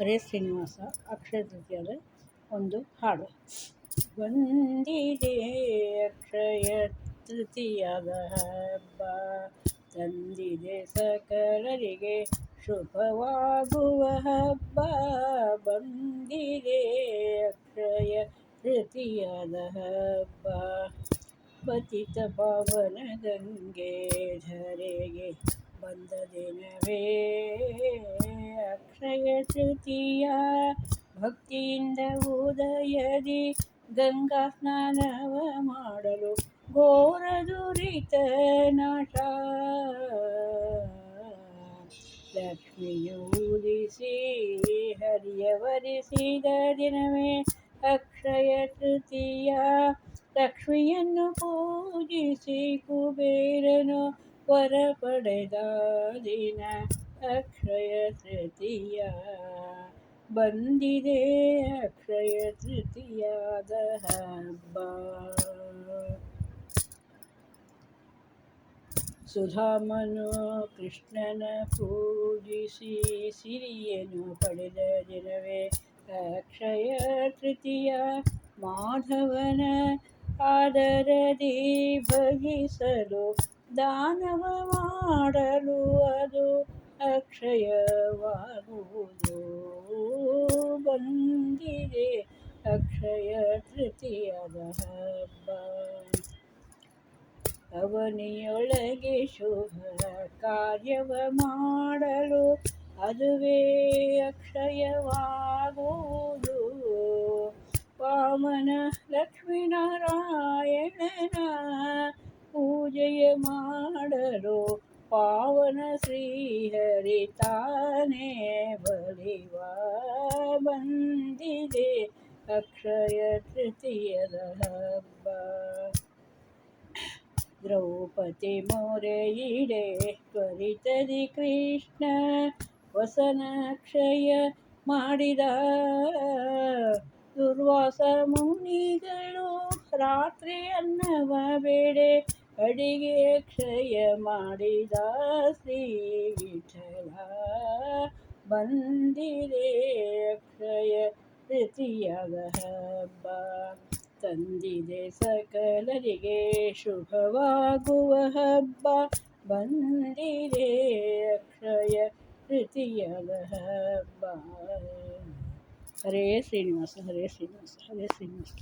ಹರೇ ಶ್ರೀನಿವಾಸ ಅಕ್ಷಯ ತೃತೀಯದ ಒಂದು ಹಾಡು. ಬಂದಿದೆ ಅಕ್ಷಯ ತೃತೀಯದ ಹಬ್ಬ. ತಂದಿದೆ ಸಕಲರಿಗೆ ಶುಭವಾಗುವ ಹಬ್ಬ. ಬಂದಿದೆ ಅಕ್ಷಯ ತೃತೀಯದ ಹಬ್ಬ. ಪತಿತ ಪಾವನ ಗಂಗೆ ಧರೆಗೆ ಬಂದ ದಿನವೇ ಅಕ್ಷಯ ತೃತೀಯ ಭಕ್ತಿಯಿಂದ ಉದಯದಿ ಗಂಗಾ ಸ್ನಾನವ ಮಾಡಲು ಘೋರ ದುರಿತ ನಾಶ. ಲಕ್ಷ್ಮಿಯು ಉದಿಸಿ ಹರಿಯವರಿಸಿದ ದಿನವೇ ಅಕ್ಷಯ ತೃತೀಯ. ಲಕ್ಷ್ಮಿಯನ್ನು ಪೂಜಿಸಿ ಕುಬೇರನು ವರ ಪಡೆದ ದಿನ ಅಕ್ಷಯ ತೃತೀಯ ಬಂದಿದೆ ಅಕ್ಷಯ ತೃತೀಯದ ಹಬ್ಬ ಸುಧಾಮನು ಕೃಷ್ಣನ ಪೂಜಿಸಿ ಸಿರಿಯನ್ನು ಪಡೆದ ದಿನವೇ ಅಕ್ಷಯ ತೃತೀಯ ಮಾಧವನ ಆದರದಿ ಭಜಿಸಲು ದಾನವ ಮಾಡಲು ಅದು ಅಕ್ಷಯವಾಗುವುದು. ಬಂದಿದೆ ಅಕ್ಷಯ ತೃತೀಯದ ಹಬ್ಬ. ಅವನಿಯೊಳಗೆ ಶುಭ ಕಾರ್ಯವ ಮಾಡಲು ಅದುವೇ ಅಕ್ಷಯವಾಗುವುದು. ವಾಮನ ಲಕ್ಷ್ಮೀನಾರಾಯಣನ ಪೂಜೆಯ ಮಾಡಲು ಪಾವನ ಶ್ರೀಹರಿ ತಾನೇ ಬಲಿವ ಬಂದಿದೆ ಅಕ್ಷಯ ತೃತೀಯದ ಹಬ್ಬ. ದ್ರೌಪದಿ ಮೊರೆಯಿಡೆ ತ್ವರಿತದಿ ಕೃಷ್ಣ ವಸನಕ್ಷಯ ಮಾಡಿದ. ದುರ್ವಾಸ ಮುನಿಗಳು ರಾತ್ರಿ ಅನ್ನವ ಬೇಡೆ ಅಡಿಗೆ ಕ್ಷಯ ಮಾಡಿದ ಶ್ರೀ ವಿಠಲ. ಬಂದಿದೆ ಅಕ್ಷಯ ತೃತೀಯದ ಹಬ್ಬ ತಂದಿದೆ ಸಕಲರಿಗೆ ಶುಭವಾಗುವ ಹಬ್ಬ. ಬಂದಿದೆ ಅಕ್ಷಯ ತೃತೀಯದ ಹಬ್ಬ ಹರೇ ಶ್ರೀನಿವಾಸ ಹರೇ ಶ್ರೀನಿವಾಸ ಹರೇ ಶ್ರೀನಿವಾಸ.